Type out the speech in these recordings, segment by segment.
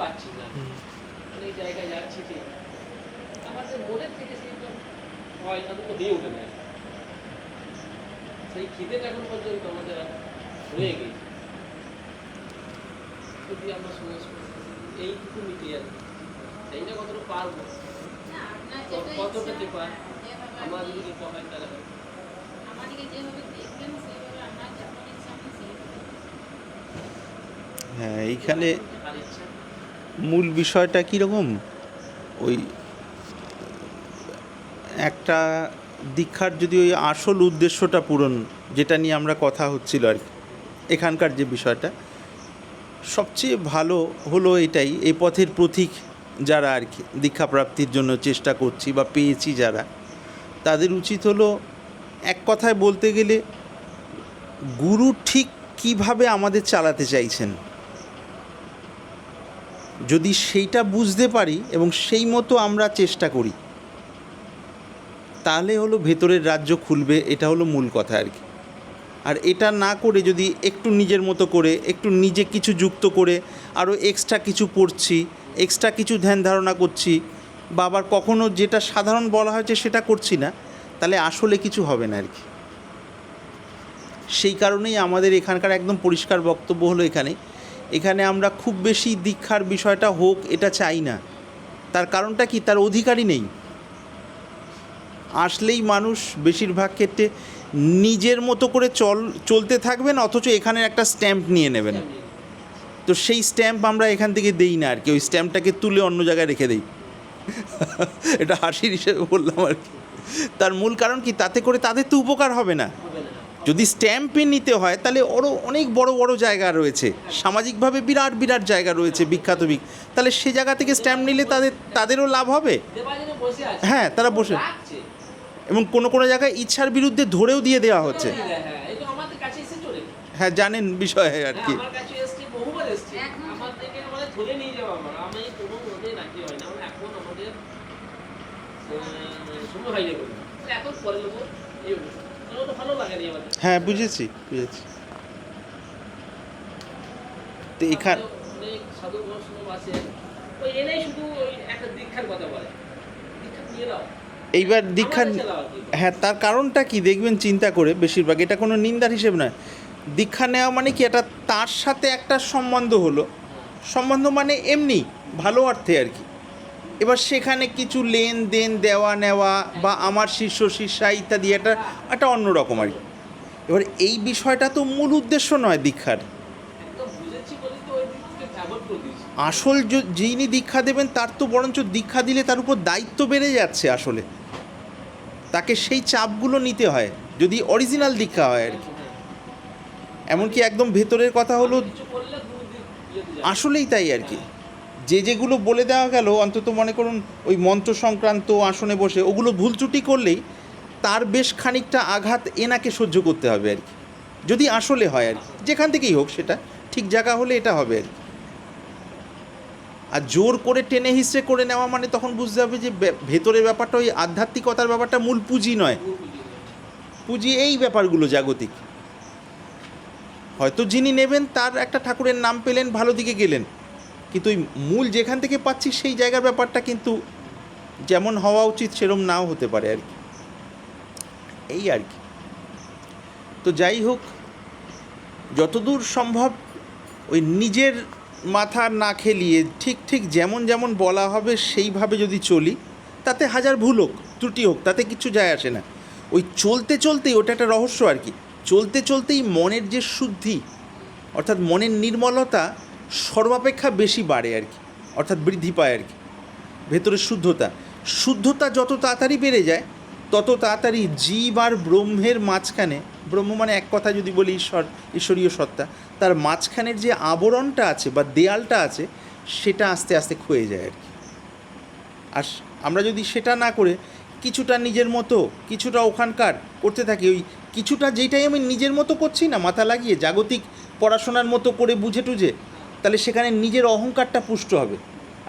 পাচ্ছি না। অনেক জায়গায় যাচ্ছি ঠিক আমাদের মনের থেকে সেই তো হয় না তো দিয়ে ওঠে না সেই খিদেটা এখন পর্যন্ত আমাদের হয়ে গেছে। যদি আমরা সময় এইটুকু মিটে যাবে সেইটা কতটা পারব? আপনার কতটা কৃপা আমার যদি হয় তাহলে। আমাদেরকে যেভাবে দেখবেন সেইভাবে হ্যাঁ এইখানে মূল বিষয়টা কীরকম? ওই একটা দীক্ষার যদি ওই আসল উদ্দেশ্যটা পূরণ, যেটা নিয়ে আমরা কথা হচ্ছিল আর কি, এখানকার যে বিষয়টা, সবচেয়ে ভালো হলো এটাই এই পথের প্রতীক যারা আর কি, দীক্ষা প্রাপ্তির জন্য চেষ্টা করছি বা পেয়েছি যারা, তাদের উচিত হলো এক কথায় বলতে গেলে, গুরু ঠিক কীভাবে আমাদের চালাতে চাইছেন? যদি সেইটা বুঝতে পারি এবং সেই মতো আমরা চেষ্টা করি, তাহলে হলো ভেতরের রাজ্য খুলবে, এটা হলো মূল কথা আর কি। আর এটা না করে যদি একটু নিজের মতো করে, একটু নিজে কিছু যুক্ত করে আরও এক্সট্রা কিছু পড়ছি এক্সট্রা কিছু ধ্যান ধারণা করছি, বা আবার কখনো যেটা সাধারণ বলা হয়েছে সেটা করছি না, তাহলে আসলে কিছু হবে না আর কি। সেই কারণেই আমাদের এখানকার একদম পরিষ্কার বক্তব্য হলো এখানে এখানে আমরা খুব বেশি দীক্ষার বিষয়টা হোক, এটা চাই না। তার কারণটা কি? তার অধিকারই নেই। আসলেই মানুষ বেশিরভাগ ক্ষেত্রে নিজের মতো করে চল, চলতে থাকবেন, অথচ এখানে একটা স্ট্যাম্প নিয়ে নেবেন। তো সেই স্ট্যাম্প আমরা এখান থেকে দেই না আর কি, ওই স্ট্যাম্পটাকে তুলে অন্য জায়গায় রেখে দেই। এটা হাসির হিসেবে বললাম আর কি। তার মূল কারণ কি? তাতে করে তাদের তো উপকার হবে না। যদি স্ট্যাম্পে নিতে হয় তাহলে আরও অনেক বড় বড় জায়গা রয়েছে। সামাজিকভাবে বিরাট বিরাট জায়গা রয়েছে বিখ্যাত বিক তাহলে সে জায়গা থেকে স্ট্যাম্প নিলে তাদের তাদেরও লাভ হবে? হ্যাঁ, তারা বসে- এবং কোনো কোনো জায়গায় ইচ্ছার বিরুদ্ধে ধরেও দিয়ে দেওয়া হচ্ছে। হ্যাঁ জানেন বিষয়ে আর কি। এখন পরে এই হ্যাঁ বুঝেছি বুঝেছি। তো এখান সাধু বৈষ্ণব আছে। ওই এনেই শুধু ওই একটা দীক্ষার কথা বলে। দীক্ষা নিয়ে নাও এইবার দীক্ষা। হ্যাঁ তার কারণটা কি দেখবেন চিন্তা করে বেশিরভাগ এটা কোনো নিন্দার হিসেব নয়। দীক্ষা নেওয়া মানে কি? এটা তার সাথে একটা সম্বন্ধ হলো। সম্বন্ধ মানে এমনি ভালো অর্থে আর কি। এবার সেখানে কিছু লেনদেন, দেওয়া নেওয়া বা আমার শিষ্য শিষ্যা ইত্যাদি এটা একটা অন্যরকম আর কি। এবার এই বিষয়টা তো মূল উদ্দেশ্য নয় দীক্ষার। আসল যিনি দীক্ষা দেবেন তার তো বরঞ্চ দীক্ষা দিলে তার উপর দায়িত্ব বেড়ে যাচ্ছে আসলে। তাকে সেই চাপগুলো নিতে হয়, যদি অরিজিনাল দীক্ষা হয় আর কি। এমনকি একদম ভেতরের কথা হলো। আসলেই তাই আর কি। যে যেগুলো বলে দেওয়া গেল, অন্তত মনে করুন ওই মন্ত্র সংক্রান্ত আসনে বসে, ওগুলো ভুল ত্রুটি করলেই তার বেশ খানিকটা আঘাত এনাকে সহ্য করতে হবে আর কি। যদি আসলে হয় আর কি, যেখান থেকেই হোক সেটা, ঠিক জায়গা হলে এটা হবে আর কি। আর জোর করে টেনে হিসড়ে করে নেওয়া মানে তখন বুঝতে হবে যে ভেতরের ব্যাপারটা, ওই আধ্যাত্মিকতার ব্যাপারটা মূল পুঁজি নয়। পুঁজি এই ব্যাপারগুলো জাগতিক। হয়তো যিনি নেবেন, তার একটা ঠাকুরের নাম পেলেন, ভালো দিকে গেলেন। কিন্তু ওই মূল যেখান থেকে পাচ্ছি সেই জায়গার ব্যাপারটা কিন্তু যেমন হওয়া উচিত, সেরম নাও হতে পারে আর কি। এই আর কি। তো যাই হোক, যতদূর সম্ভব ওই নিজের মাথা না খেলিয়ে ঠিক ঠিক যেমন যেমন বলা হবে সেইভাবে যদি চলি, তাতে হাজার ভুল হোক, ত্রুটি হোক, তাতে কিছু যায় আসে না। ওই চলতে চলতেই ওটা একটা রহস্য আর কি। চলতে চলতেই মনের যে শুদ্ধি, অর্থাৎ মনের নির্মলতা সর্বাপেক্ষা বেশি বাড়ে আর কি, অর্থাৎ বৃদ্ধি পায় আর কি। ভেতরের শুদ্ধতা। শুদ্ধতা যত তাড়াতাড়ি বেড়ে যায়, তত তাড়াতাড়ি জীব আর ব্রহ্মের মাঝখানে, ব্রহ্ম মানে এক কথা যদি বলি ঈশ্বর, ঈশ্বরীয় সত্তা, তার মাঝখানের যে আবরণটা আছে বা দেয়ালটা আছে, সেটা আস্তে আস্তে ক্ষয়ে যায় আর কি। আর আমরা যদি সেটা না করে কিছুটা নিজের মতো, কিছুটা ওখানকার করতে থাকি, ওই কিছুটা যেটাই আমি নিজের মতো করছি না, মাথা লাগিয়ে, জাগতিক পড়াশোনার মতো করে বুঝে টুঝে তাহলে সেখানে নিজের অহংকারটা পুষ্ট হবে।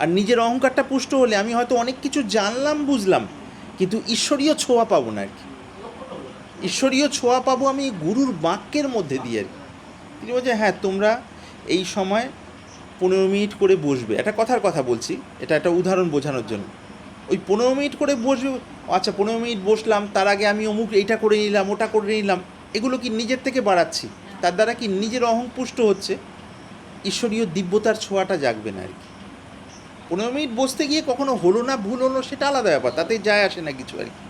আর নিজের অহংকারটা পুষ্ট হলে আমি হয়তো অনেক কিছু জানলাম, বুঝলাম, কিন্তু ঈশ্বরীয় ছোঁয়া পাবো না আর কি। ঈশ্বরীয় ছোঁয়া পাবো আমি গুরুর বাক্যের মধ্যে দিয়ে আর কি। তিনি বলছে হ্যাঁ তোমরা এই সময় পনেরো মিনিট করে বসবে। একটা কথার কথা বলছি, এটা একটা উদাহরণ বোঝানোর জন্য। ওই পনেরো মিনিট করে বসবে আচ্ছা পনেরো মিনিট বসলাম, তার আগে আমি অমুক এইটা করে নিলাম, ওটা করে নিলাম। এগুলো কি নিজের থেকে বাড়াচ্ছি? তার দ্বারা কি নিজের অহংপুষ্ট হচ্ছে? ঈশ্বরীয় দিব্যতার ছোঁয়াটা জাগবে না আর কি। পনেরো মিনিট বসতে গিয়ে কখনো হলো না, ভুল হলো, সেটা আলাদা ব্যাপার তাতে যায় আসে না কিছু আর কি।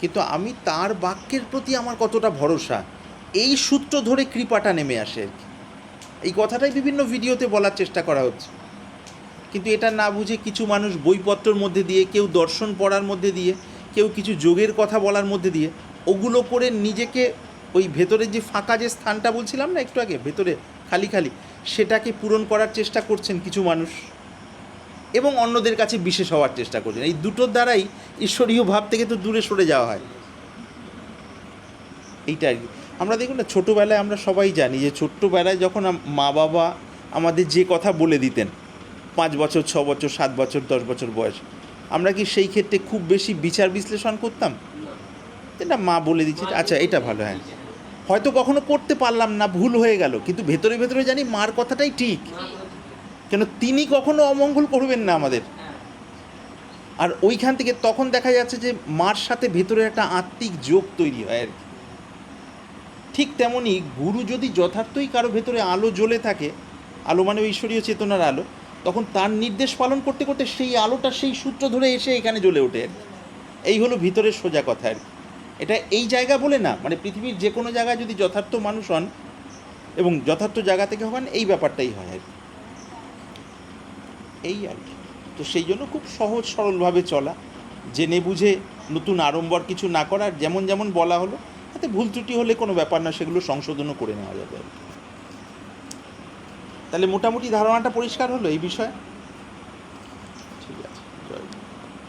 কিন্তু আমি তার বাক্যের প্রতি আমার কতটা ভরসা, এই সূত্র ধরে কৃপাটা নেমে আসে আর কি। এই কথাটাই বিভিন্ন ভিডিওতে বলার চেষ্টা করা হচ্ছে। কিন্তু এটা না বুঝে কিছু মানুষ বইপত্রর মধ্যে দিয়ে, কেউ দর্শন পড়ার মধ্যে দিয়ে, কেউ কিছু যোগের কথা বলার মধ্যে দিয়ে, ওগুলো করে নিজেকে ওই ভেতরে যে ফাঁকা যে স্থানটা বলছিলাম না একটু আগে, ভেতরে, খালি খালি সেটাকে পূরণ করার চেষ্টা করছেন কিছু মানুষ এবং অন্যদের কাছে বিশেষ হওয়ার চেষ্টা করছেন। এই দুটোর দ্বারাই ঈশ্বরীয় ভাব থেকে তো দূরে সরে যাওয়া হয়। এইটা আর কি। আমরা দেখুন না, ছোটোবেলায় আমরা সবাই জানি যে ছোট্টবেলায় যখন মা বাবা আমাদের যে কথা বলে দিতেন, পাঁচ বছর, ছ বছর, সাত বছর, দশ বছর বয়স, আমরা কি সেই ক্ষেত্রে খুব বেশি বিচার বিশ্লেষণ করতাম? এটা মা বলে দিচ্ছে আচ্ছা এটা ভালো হ্যাঁ। হয়তো কখনো করতে পারলাম না, ভুল হয়ে গেল, কিন্তু ভেতরে ভেতরে জানি মার কথাটাই ঠিক। কেন তিনি কখনো অমঙ্গল করবেন না আমাদের। আর ওইখান থেকে তখন দেখা যাচ্ছে যে মার সাথে ভেতরে একটা আত্মিক যোগ তৈরি হয় আর কি। ঠিক তেমনই গুরু যদি যথার্থই কারও ভেতরে আলো জ্বলে থাকে, আলো মানে ওই ঈশ্বরীয় চেতনার আলো, তখন তার নির্দেশ পালন করতে করতে সেই আলোটা সেই সূত্র ধরে এসে এখানে জ্বলে ওঠে আর। এই হলো ভিতরের সোজা কথা আর কি। এটা এই জায়গা বলে না মানে পৃথিবীর যে কোনো জায়গায় যদি যথার্থ মানুষ হন এবং যথার্থ জায়গা থেকে হন এই ব্যাপারটাই হয় আর এই আর কি তো সেই জন্য খুব সহজ সরলভাবে চলা, জেনে বুঝে নতুন আড়ম্বর কিছু না করার, যেমন যেমন বলা হলো, তাতে ভুল ত্রুটি হলে কোনো ব্যাপার না, সেগুলো সংশোধনও করে নেওয়া যাবে আর কি। তাহলে মোটামুটি ধারণাটা পরিষ্কার হলো এই বিষয়ে।